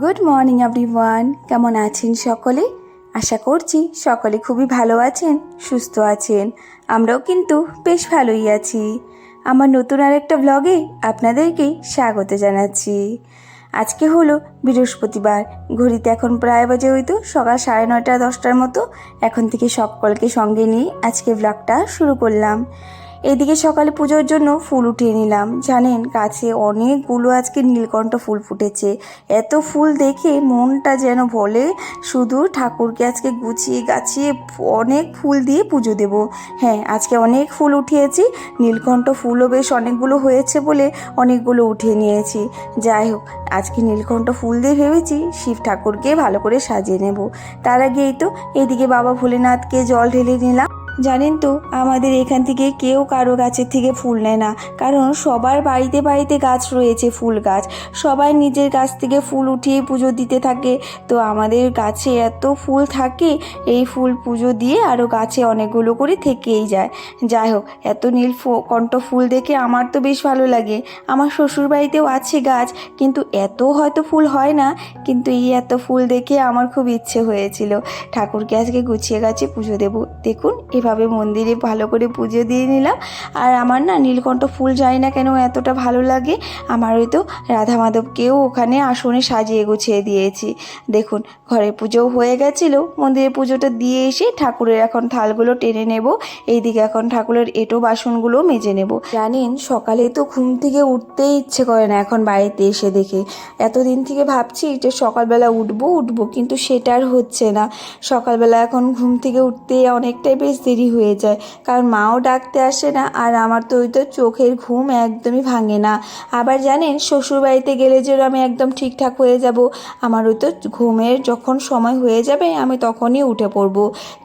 Good morning everyone কেমন আছেন সকলে? আশা করছি সকলে খুবই ভালো আছেন, সুস্থ আছেন। আমরাও কিন্তু বেশ ভালোই আছি। আমার নতুন আরেকটা ব্লগে আপনাদেরকে স্বাগত জানাচ্ছি। আজকে হলো বৃহস্পতিবার। ঘড়িতে এখন প্রায় বাজে হইতো সকাল সাড়ে নয়টা দশটার মতো। এখন থেকে সকলকে সঙ্গে নিয়ে আজকে ব্লগটা শুরু করলাম। এদিকে সকালে পুজোর জন্য ফুল উঠিয়ে নিলাম। জানেন, গাছে অনেকগুলো আজকে নীলকণ্ঠ ফুল ফুটেছে। এত ফুল দেখে মনটা যেন বলে শুধু ঠাকুরকে আজকে গুছিয়ে গাছিয়ে অনেক ফুল দিয়ে পুজো দেব। হ্যাঁ আজকে অনেক ফুল উঠিয়েছি। নীলকণ্ঠ ফুলও বেশ অনেকগুলো হয়েছে বলে অনেকগুলো উঠিয়ে নিয়েছি। যাই হোক, আজকে নীলকণ্ঠ ফুল দিয়ে ভেবেছি শিব ঠাকুরকে ভালো করে সাজিয়ে নেব। তার আগেই তো এদিকে বাবা ভোলেনাথকে জল ঢেলে নিলাম। জানেন তো, আমাদের এখান থেকে কেউ কারও গাছের থেকে ফুল নেয় না। কারণ সবার বাড়িতে বাড়িতে গাছ রয়েছে, ফুল গাছ। সবাই নিজের গাছ থেকে ফুল উঠিয়ে পুজো দিতে থাকে। তো আমাদের গাছে এত ফুল থাকে, এই ফুল পুজো দিয়ে আরও গাছে অনেকগুলো করে থেকেই যায়। যাই হোক, এত নীল কণ্ঠ ফুল দেখে আমার তো বেশ ভালো লাগে। আমার শ্বশুর বাড়িতেও আছে গাছ, কিন্তু এত হয়তো ফুল হয় না। কিন্তু এই এত ফুল দেখে আমার খুব ইচ্ছে হয়েছিল। ঠাকুরকে আজকে গুছিয়ে গাছে পুজো দেবো। দেখুন এভাবে মন্দিরে ভালো করে পুজো দিয়ে নিলাম। আর আমার না নীলকণ্ঠ ফুল যায় না কেন এতটা ভালো লাগে। আমার ওই তো রাধা মাধবকেও ওখানে আসনে সাজিয়ে গুছিয়ে দিয়েছি। দেখুন, ঘরে পুজোও হয়ে গেছিল, মন্দিরে পুজোটা দিয়ে এসে ঠাকুরের এখন থালগুলো টেনে নেব। এইদিকে এখন ঠাকুরের এটো বাসনগুলো মেজে নেব। জানেন, সকালে তো ঘুম থেকে উঠতেই ইচ্ছে করে না এখন বাড়িতে এসে দেখে। এতদিন থেকে ভাবছি যে সকালবেলা উঠবো উঠবো, কিন্তু সেটা আর হচ্ছে না। সকালবেলা এখন ঘুম থেকে উঠতে অনেকটাই বেশ হয়ে যায়। কারণ মাও ডাকতে আসে না আর আমার তো ওই তো চোখের ঘুম একদমই ভাঙে না। আবার জানেন শ্বশুর বাড়িতে গেলে যে আমি একদম ঠিকঠাক হয়ে যাব, আমার ওই তো ঘুমের যখন সময় হয়ে যাবে, আমি তখনই উঠে পড়ব।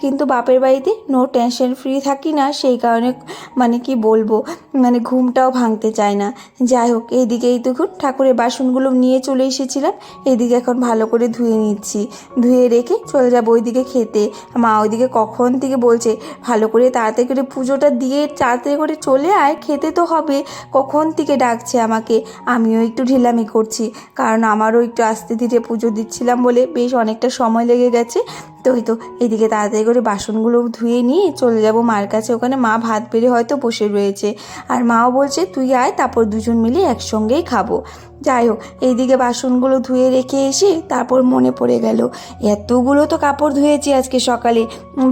কিন্তু বাপের বাড়িতে নো টেনশন ফ্রি থাকি না, সেই কারণে মানে কি বলব মানে ঘুমটাও ভাঙতে চায় না। যাই হোক, এইদিকেই দেখুন ঠাকুরের বাসনগুলো নিয়ে চলে এসেছিলাম। এদিকে এখন ভালো করে ধুয়ে নিচ্ছি। ধুয়ে রেখে চলে যাব ওইদিকে খেতে। মা ওইদিকে কখন থেকে বলছে ভালো করে তাড়াতাড়ি করে পুজোটা দিয়ে তাড়াতাড়ি করে চলে আয়, খেতে তো হবে। কখন থেকে ডাকছে আমাকে? আমিও একটু ঢিলামি করছি। কারণ আমারও একটু আস্তে ধীরে পুজো দিচ্ছিলাম বলে বেশ অনেকটা সময় লেগে গেছে। তো ওই তো, এদিকে তাড়াতাড়ি করে বাসনগুলো ধুয়ে নিয়ে চলে যাব মার কাছে। ওখানে মা ভাত বেড়ে হয়তো বসে রয়েছে। আর মাও বলছে, তুই আয়, তারপর দুজন মিলে একসঙ্গেই খাব। যাই হোক, এইদিকে বাসনগুলো ধুয়ে রেখে এসে তারপর মনে পড়ে গেল, এতগুলো তো কাপড় ধুয়েছি আজকে সকালে।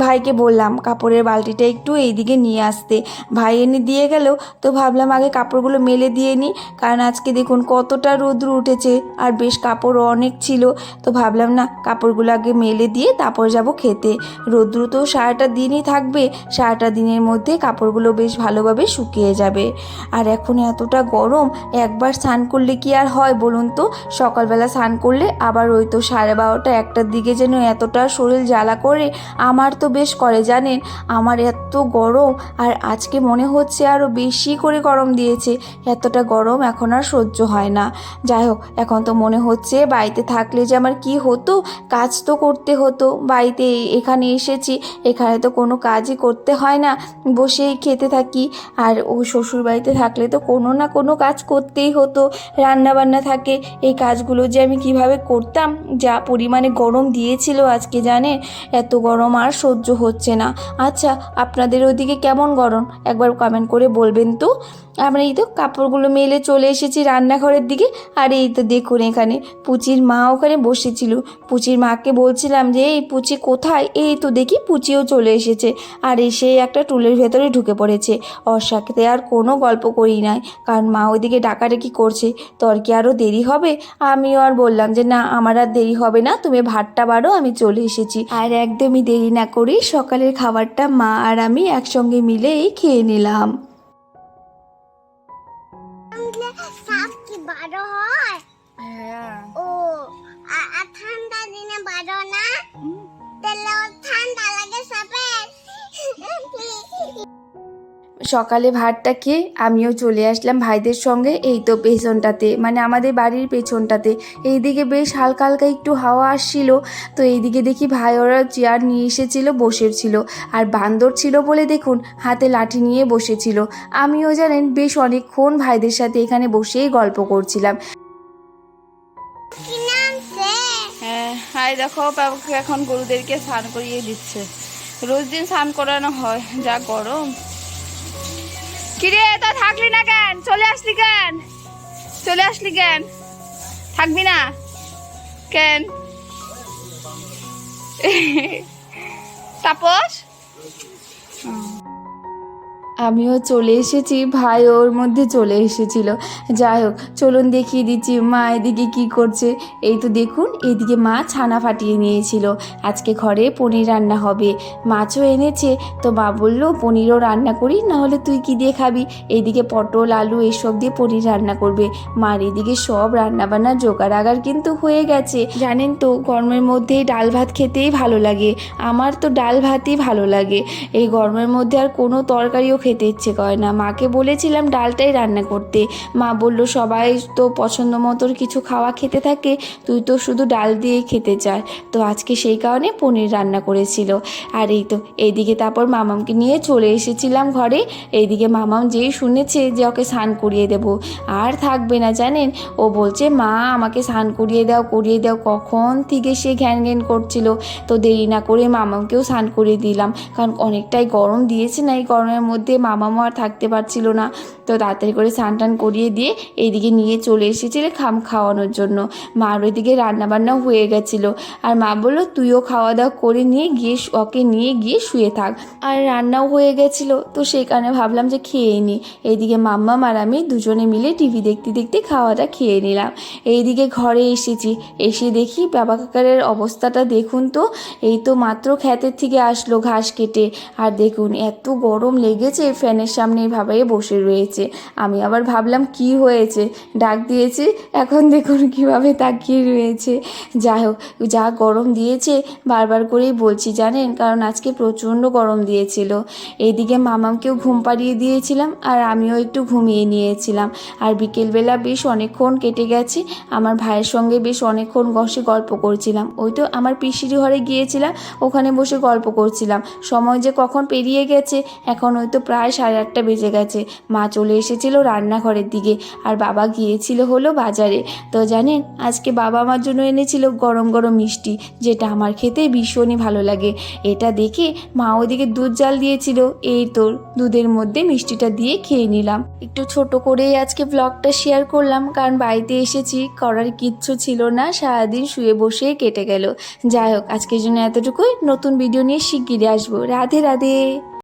ভাইকে বললাম, কাপড়ের বালতিটা একটু এইদিকে নিয়ে আসতে। ভাই এনে দিয়ে গেল, তো ভাবলাম আগে কাপড়গুলো মেলে দিয়ে নিই, কারণ আজকে দেখুন কতটা রৌদ্র উঠেছে। আর বেশ কাপড়ও অনেক ছিল, তো ভাবলাম না, কাপড়গুলো আগে মেলে দিয়ে তারপর যাব খেতে। রৌদ্র তো সারাটা দিনই থাকবে, সারাটা দিনের মধ্যে কাপড়গুলো বেশ ভালোভাবে শুকিয়ে যাবে। আর এখন এতটা গরম, একবার স্নান করলে কি আর হয় বলুন তো? সকালবেলা স্নান করলে আবার ওই তো সাড়ে বারোটা একটার দিকে যেন এতটা শরীর জ্বালা করে, আমার তো বেশ করে জানেন, আমার এত গরম আর আজকে মনে হচ্ছে আরও বেশি করে গরম দিয়েছে, এতটা গরম এখন আর সহ্য হয় না। যাই হোক, এখন তো মনে হচ্ছে বাড়িতে থাকলে যে আমার কি হতো, কাজ তো করতে হতো বাড়িতে এখানে এসেছি, এখানে তো কোনো কাজই করতে হয় না, বসেই খেতে থাকি। আর ও শ্বশুর বাড়িতে থাকলে তো কোনো না কোনো কাজ করতেই হতো রান্না বান্না থাকে। এই কাজগুলো যে আমি কীভাবে করতাম, যা পরিমাণে গরম দিয়েছিল আজকে জানেন, এত গরম আর সহ্য হচ্ছে না। আচ্ছা আপনাদের ওদিকে কেমন গরম? একবার কমেন্ট করে বলবেন তো। আমরা এই তো কাপড়গুলো মেলে চলে এসেছি রান্নাঘরের দিকে। আর এই তো দেখুন এখানে পুচির মা ওখানে বসেছিল। পুচির মাকে বলছিলাম যে, এই পুচি কোথায়? এই তো দেখি পুচিও চলে এসেছে। আর এসে একটা টুলের ভেতরে ঢুকে পড়েছে। ওর সাথে আর কোনো গল্প করি নাই, কারণ মা ওইদিকে ডাকাডাকি করছে। তোর কি আরও দেরি হবে? আমিও আর বললাম যে, না, আমার আর দেরি হবে না, তুমি ভাতটা বাড়ো, আমি চলে এসেছি। আর একদমই দেরি না করেই সকালের খাবারটা মা আর আমি একসঙ্গে মিলেই খেয়ে নিলাম। সকালে ভাতটা খেয়ে আমিও চলে আসলাম ভাইদের সঙ্গে এই তো পেছনটাতে মানে আমাদের বাড়ির পেছনটাতে। এইদিকে বেশ হালকা হালকা একটু হাওয়া আসছিল তো এইদিকে দেখি ভাই ওরা চেয়ার নিয়ে এসেছিল বসেছিল আর বান্দর ছিল বলে দেখুন হাতে লাঠি নিয়ে বসেছিল। আমিও জানেন বেশ অনেকক্ষণ ভাইদের সাথে এখানে বসেই গল্প করছিলাম। কি নাম হাই দেখো এখন গরুদেরকে স্নান করিয়ে দিচ্ছে। রোজ দিন স্নান করানো হয় যা গরম। কিরে তো থাকলি না কেন? চলে আসলি কেন? চলে আসলি কেন? থাকবি না? কেন? তাপস? আমিও চলে এসেছি, ভাই ওর মধ্যে চলে এসেছিল। যাই হোক, চলুন দেখিয়ে দিচ্ছি মা এদিকে কি করছে। এই তো দেখুন, এদিকে মা ছানা ফাটিয়ে নিয়েছিল। আজকে ঘরে পনির রান্না হবে। মাছও এনেছে, তো মা বলল, পনিরও রান্না করি না হলে তুই কি দিয়ে খাবি? এইদিকে পটল, আলু এসব দিয়ে পনির রান্না করবে। মার এদিকে সব রান্না বান্না জোগাড় আগার কিন্তু হয়ে গেছে। জানেন তো, গরমের মধ্যে ডাল ভাত খেতেই ভালো লাগে। আমার তো ডাল ভাতই ভালো লাগে। এই গরমের মধ্যে আর কোনো তরকারিও খেতে ইচ্ছে করে না। মাকে বলেছিলাম ডালটাই রান্না করতে। মা বলল, সবাই তো পছন্দ মতোর কিছু খাওয়া খেতে থাকে, তুই তো শুধু ডাল দিয়েই খেতে চাস। তো আজকে সেই কারণে পনির রান্না করেছিল। আর এই তো, এইদিকে তারপর মামামকে নিয়ে চলে এসেছিলাম ঘরে। এইদিকে মামাম যেই শুনেছে যে ওকে স্নান করিয়ে দেব, আর থাকবে না জানেন? ও বলছে, মা, আমাকে স্নান করিয়ে দাও করিয়ে দাও। কখন থেকে সে ঘ্যান ঘ্যান করছিল। তো দেরি না করে মামামকেও স্নান করিয়ে দিলাম। কারণ অনেকটাই গরম দিয়েছে না এই গরমের মধ্যে। মামামও আর থাকতে পারছিল না। তো তাড়াতাড়ি করে স্নান টান করিয়ে দিয়ে এইদিকে নিয়ে চলে এসেছিলে খাম খাওয়ানোর জন্য। মার ওইদিকে রান্নাবান্নাও হয়ে গেছিল। আর মা বলল, তুইও খাওয়া দাওয়া করে নিয়ে গিয়ে ওকে নিয়ে গিয়ে শুয়ে থাক। আর রান্নাও হয়ে গেছিল। তো সেই কারণে ভাবলাম যে খেয়ে নি। এইদিকে মাম্মাম আর আমি দুজনে মিলে টিভি দেখতে দেখতে খাওয়াটা খেয়ে নিলাম। এইদিকে ঘরে এসেছি। এসে দেখি বাবা কাকারের অবস্থাটা দেখুন তো। এই তো মাত্র ক্ষেতের থেকে আসলো ঘাস কেটে। আর দেখুন, এত গরম লেগেছে ফ্যানের সামনে এভাবে বসে রয়েছে। আমি আবার ভাবলাম, কি হয়েছে? ডাক দিয়েছে, এখন দেখুন কীভাবে তাকিয়ে রয়েছে। যাই হোক, যা গরম দিয়েছে, বারবার করেই বলছি, জানেন? কারণ আজকে প্রচণ্ড গরম দিয়েছিল। এইদিকে মামামকেও ঘুম পাড়িয়ে দিয়েছিলাম, আর আমিও একটু ঘুমিয়ে নিয়েছিলাম। আর বিকেলবেলা বেশ অনেকক্ষণ কেটে গেছে, আমার ভাইয়ের সঙ্গে বেশ অনেকক্ষণ বসে গল্প করছিলাম। ওই তো আমার পিসির ঘরে গিয়েছিলাম, ওখানে বসে গল্প করছিলাম। সময় যে কখন পেরিয়ে গেছে, এখন ওই তো প্রায় সাড়ে আটটা বেজে গেছে। মা চলে এসেছিল রান্নাঘরের দিকে আর বাবা গিয়েছিল হলো বাজারে। তো জানেন, আজকে বাবা আমার জন্য এনেছিল গরম গরম মিষ্টি, যেটা আমার খেতে ভীষণই ভালো লাগে। এটা দেখে মা ওদিকে দুধ জাল দিয়েছিল। এই তোর দুধের মধ্যে মিষ্টিটা দিয়ে খেয়ে নিলাম। একটু ছোট করেই আজকে ব্লগটা শেয়ার করলাম, কারণ বাড়িতে এসেছি, করার কিচ্ছু ছিল না, সারাদিন শুয়ে বসে কেটে গেল। যাই হোক, আজকের জন্য এতটুকুই। নতুন ভিডিও নিয়ে শিগগিরই আসব। রাধে রাধে।